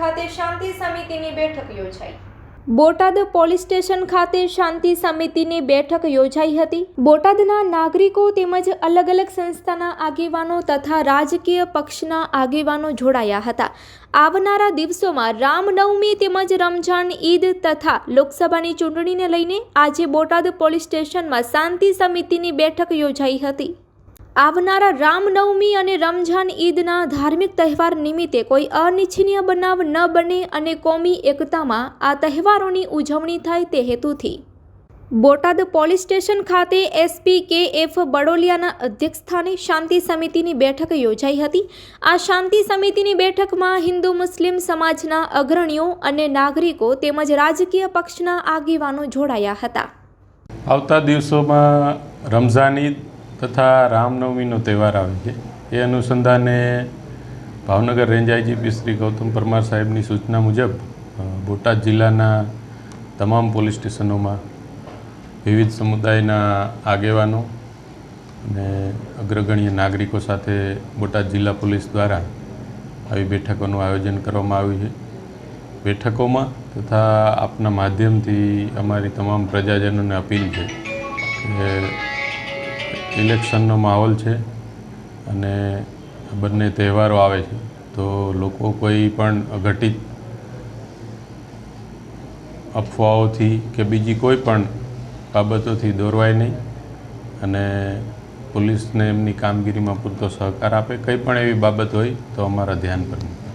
ખાતે શાંતિ સમિતિની બેઠક યોજાઈ. બોટાદ પોલીસ સ્ટેશન ખાતે શાંતિ સમિતિની બેઠક યોજાઈ હતી. બોટાદના નાગરિકો તેમજ અલગ અલગ સંસ્થાના આગેવાનો તથા રાજકીય પક્ષના આગેવાનો જોડાયા હતા. આવનારા દિવસોમાં રામનવમી તેમજ રમઝાન, ઈદ તથા લોકસભાની ચૂંટણીને લઈને આજે બોટાદ પોલીસ સ્ટેશનમાં શાંતિ સમિતિની બેઠક યોજાઈ હતી. આવનારા રામનવમી અને રમઝાન ઈદના ધાર્મિક તહેવાર નિમિત્તે કોઈ અનિચ્છનીય બનાવ ન બને અને કોમી એકતામાં આ તહેવારોની ઉજવણી થાય તે હેતુથી. બોટાદ પોલીસ સ્ટેશન ખાતે એસપી કે એફ બડોલિયાના અધ્યક્ષસ્થાને શાંતિ સમિતિની બેઠક યોજાઈ હતી. આ શાંતિ સમિતિની બેઠકમાં હિન્દુ મુસ્લિમ સમાજના અગ્રણીઓ અને નાગરિકો તેમજ રાજકીય પક્ષના આગેવાનો જોડાયા હતા. આવતા દિવસોમાં રમઝાન ઈદ તથા રામનવમીનો તહેવાર આવે છે. એ અનુસંધાને ભાવનગર રેન્જ આઈજીપી શ્રી ગૌતમ પરમાર સાહેબની સૂચના મુજબ બોટાદ જિલ્લાના તમામ પોલીસ સ્ટેશનોમાં વિવિધ સમુદાયના આગેવાનો અને અગ્રગણ્ય નાગરિકો સાથે બોટાદ જિલ્લા પોલીસ દ્વારા આવી બેઠકોનું આયોજન કરવામાં આવ્યું છે. બેઠકોમાં તથા આપના માધ્યમથી અમારી તમામ પ્રજાજનોને અપીલ છે કે ઇલેક્શનનો માહોલ છે અને બંને તહેવારો આવે છે, તો લોકો કોઈ પણ અઘટિત અફવાઓથી કે બીજી કોઈ પણ બાબતોથી દોરવાય નહીં અને પોલીસને એમની કામગીરીમાં પૂરતો સહકાર આપે. કંઈ પણ એવી બાબત હોય તો અમારા ધ્યાન પર મૂકે.